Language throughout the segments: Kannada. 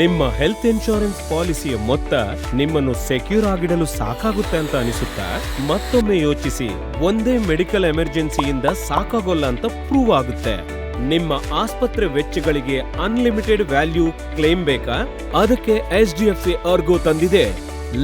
ನಿಮ್ಮ ಹೆಲ್ತ್ ಇನ್ಶೂರೆನ್ಸ್ ಪಾಲಿಸಿಯ ಮೊತ್ತ ನಿಮ್ಮನ್ನು ಸೆಕ್ಯೂರ್ ಆಗಿಡಲು ಸಾಕಾಗುತ್ತೆ ಅಂತ ಅನಿಸುತ್ತಾ? ಮತ್ತೊಮ್ಮೆ ಯೋಚಿಸಿ. ಒಂದೇ ಮೆಡಿಕಲ್ ಎಮರ್ಜೆನ್ಸಿಯಿಂದ ಸಾಕಾಗೋಲ್ಲ ಅಂತ ಪ್ರೂವ್ ಆಗುತ್ತೆ. ನಿಮ್ಮ ಆಸ್ಪತ್ರೆ ವೆಚ್ಚಗಳಿಗೆ ಅನ್ಲಿಮಿಟೆಡ್ ವ್ಯಾಲ್ಯೂ ಕ್ಲೇಮ್ ಬೇಕಾ? ಅದಕ್ಕೆ H D F C Ergo ತಂದಿದೆ.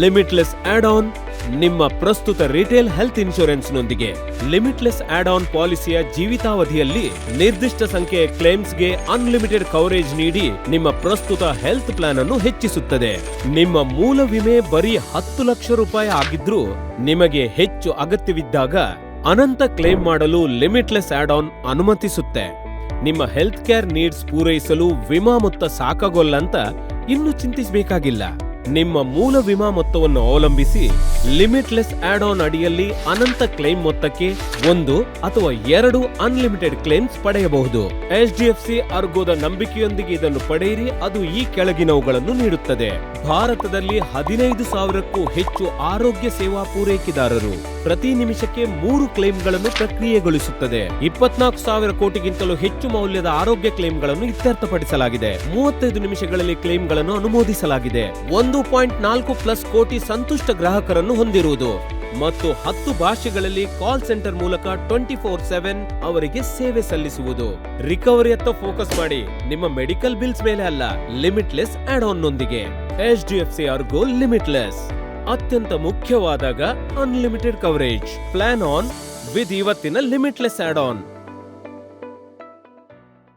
ಲಿಮಿಟ್ಲೆಸ್ ಆಡ್ ಆನ್ ನಿಮ್ಮ ಪ್ರಸ್ತುತ ರಿಟೇಲ್ ಹೆಲ್ತ್ ಇನ್ಶೂರೆನ್ಸ್ನೊಂದಿಗೆ ಲಿಮಿಟ್ಲೆಸ್ ಆಡ್ ಆನ್ ಪಾಲಿಸಿಯ ಜೀವಿತಾವಧಿಯಲ್ಲಿ ನಿರ್ದಿಷ್ಟ ಸಂಖ್ಯೆಯ ಕ್ಲೇಮ್ಸ್ಗೆ ಅನ್ಲಿಮಿಟೆಡ್ ಕವರೇಜ್ ನೀಡಿ ನಿಮ್ಮ ಪ್ರಸ್ತುತ ಹೆಲ್ತ್ ಪ್ಲಾನ್ ಅನ್ನು ಹೆಚ್ಚಿಸುತ್ತದೆ. ನಿಮ್ಮ ಮೂಲ ವಿಮೆ ಬರೀ ಹತ್ತು ಲಕ್ಷ ರೂಪಾಯಿ ಆಗಿದ್ರೂ ನಿಮಗೆ ಹೆಚ್ಚು ಅಗತ್ಯವಿದ್ದಾಗ ಅನಂತ ಕ್ಲೇಮ್ ಮಾಡಲು ಲಿಮಿಟ್ಲೆಸ್ ಆಡ್ ಆನ್ ಅನುಮತಿಸುತ್ತೆ. ನಿಮ್ಮ ಹೆಲ್ತ್ ಕೇರ್ ನೀಡ್ಸ್ ಪೂರೈಸಲು ವಿಮಾ ಮೊತ್ತ ಸಾಕಾಗೋಲ್ಲ ಅಂತ ಇನ್ನು ಚಿಂತಿಸಬೇಕಾಗಿಲ್ಲ. ನಿಮ್ಮ ಮೂಲ ವಿಮಾ ಮೊತ್ತವನ್ನು ಅವಲಂಬಿಸಿ ಲಿಮಿಟ್ಲೆಸ್ ಆಡ್ ಆನ್ ಅಡಿಯಲ್ಲಿ ಅನಂತ ಕ್ಲೈಮ್ ಮೊತ್ತಕ್ಕೆ ಒಂದು ಅಥವಾ ಎರಡು ಅನ್ಲಿಮಿಟೆಡ್ ಕ್ಲೈಮ್ಸ್ ಪಡೆಯಬಹುದು. ಎಚ್ ಡಿ ಎಫ್ ಸಿ ಅರ್ಗೋದ ನಂಬಿಕೆಯೊಂದಿಗೆ ಇದನ್ನು ಪಡೆಯಿರಿ, ಅದು ಈ ಕೆಳಗಿನವುಗಳನ್ನು ನೀಡುತ್ತದೆ. ಭಾರತದಲ್ಲಿ ಹದಿನೈದು ಸಾವಿರಕ್ಕೂ ಹೆಚ್ಚು ಆರೋಗ್ಯ ಸೇವಾ ಪೂರೈಕೆದಾರರು. ಪ್ರತಿ ನಿಮಿಷಕ್ಕೆ ಮೂರು ಕ್ಲೈಮ್ಗಳನ್ನು ಪ್ರಕ್ರಿಯೆಗೊಳಿಸುತ್ತದೆ. ಇಪ್ಪತ್ನಾಲ್ಕು ಸಾವಿರ ಕೋಟಿಗಿಂತಲೂ ಹೆಚ್ಚು ಮೌಲ್ಯದ ಆರೋಗ್ಯ ಕ್ಲೈಮ್ಗಳನ್ನು ಇತ್ಯರ್ಥಪಡಿಸಲಾಗಿದೆ. ಮೂವತ್ತೈದು ನಿಮಿಷಗಳಲ್ಲಿ ಕ್ಲೈಮ್ಗಳನ್ನು ಅನುಮೋದಿಸಲಾಗಿದೆ. ಒಂದು ಪಾಯಿಂಟ್ ನಾಲ್ಕು ಪ್ಲಸ್ ಕೋಟಿ ಸಂತುಷ್ಟ ಗ್ರಾಹಕರನ್ನು ಹೊಂದಿರುವುದು. ಮತ್ತು ಹತ್ತು ಭಾಷೆಗಳಲ್ಲಿ ಕಾಲ್ ಸೆಂಟರ್ ಮೂಲಕ ಟ್ವೆಂಟಿ ಫೋರ್ ಸೆವೆನ್ ಅವರಿಗೆ ಸೇವೆ ಸಲ್ಲಿಸುವುದು. ರಿಕವರಿಯತ್ತ ಫೋಕಸ್ ಮಾಡಿ. ನಿಮ್ಮ ಮೆಡಿಕಲ್ ಬಿಲ್ಸ್ ಮೇಲೆ ಅಲ್ಲ, ಲಿಮಿಟ್ಲೆಸ್ ಆಡ್ ಆನ್ ನೊಂದಿಗೆ H D F C Ergo limitless. ಅತ್ಯಂತ ಮುಖ್ಯವಾದಾಗ unlimited coverage plan on with ಇವತ್ತಿನ ಲಿಮಿಟ್ಲೆಸ್ ಆಡ್ ಆನ್